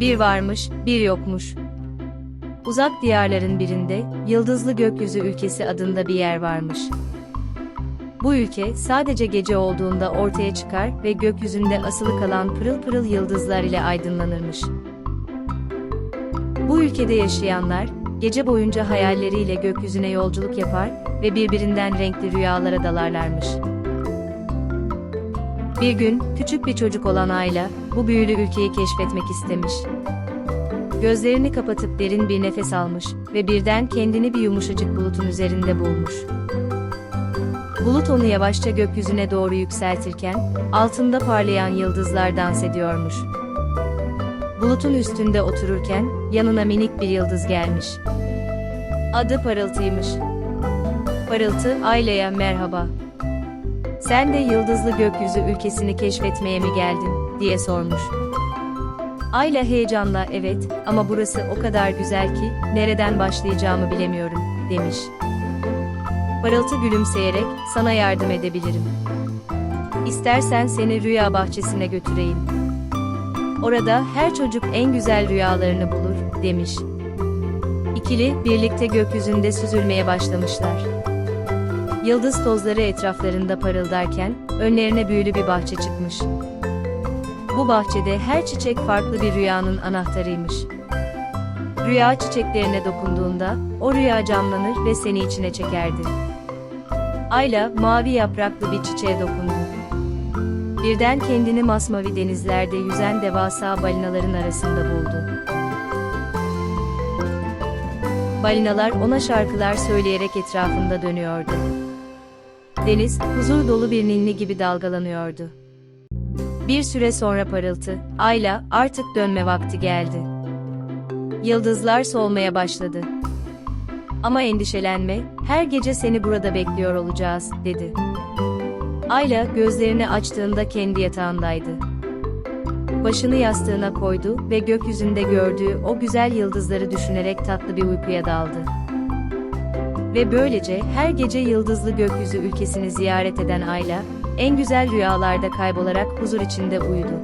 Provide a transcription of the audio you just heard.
Bir varmış, bir yokmuş. Uzak diyarların birinde, Yıldızlı Gökyüzü ülkesi adında bir yer varmış. Bu ülke sadece gece olduğunda ortaya çıkar ve gökyüzünde asılı kalan pırıl pırıl yıldızlar ile aydınlanırmış. Bu ülkede yaşayanlar, gece boyunca hayalleriyle gökyüzüne yolculuk yapar ve birbirinden renkli rüyalara dalarlarmış. Bir gün, küçük bir çocuk olan Ayla, bu büyülü ülkeyi keşfetmek istemiş. Gözlerini kapatıp derin bir nefes almış ve birden kendini bir yumuşacık bulutun üzerinde bulmuş. Bulut onu yavaşça gökyüzüne doğru yükseltirken, altında parlayan yıldızlar dans ediyormuş. Bulutun üstünde otururken, yanına minik bir yıldız gelmiş. Adı Parıltı'ymış. Parıltı, Ayla'ya merhaba. Sen de yıldızlı gökyüzü ülkesini keşfetmeye mi geldin, diye sormuş. Ayla heyecanla evet ama burası o kadar güzel ki nereden başlayacağımı bilemiyorum demiş. Parıltı gülümseyerek sana yardım edebilirim. İstersen seni rüya bahçesine götüreyim. Orada her çocuk en güzel rüyalarını bulur demiş. İkili birlikte gökyüzünde süzülmeye başlamışlar. Yıldız tozları etraflarında parıldarken önlerine büyülü bir bahçe çıkmış. Bu bahçede her çiçek farklı bir rüyanın anahtarıymış. Rüya çiçeklerine dokunduğunda, o rüya canlanır ve seni içine çekerdi. Ayla, mavi yapraklı bir çiçeğe dokundu. Birden kendini masmavi denizlerde yüzen devasa balinaların arasında buldu. Balinalar ona şarkılar söyleyerek etrafında dönüyordu. Deniz, huzur dolu bir ninni gibi dalgalanıyordu. Bir süre sonra parıltı, Ayla, artık dönme vakti geldi. Yıldızlar solmaya başladı. Ama endişelenme, her gece seni burada bekliyor olacağız, dedi. Ayla, gözlerini açtığında kendi yatağındaydı. Başını yastığına koydu ve gökyüzünde gördüğü o güzel yıldızları düşünerek tatlı bir uykuya daldı. Ve böylece her gece yıldızlı gökyüzü ülkesini ziyaret eden Ayla, en güzel rüyalarda kaybolarak huzur içinde uyudu.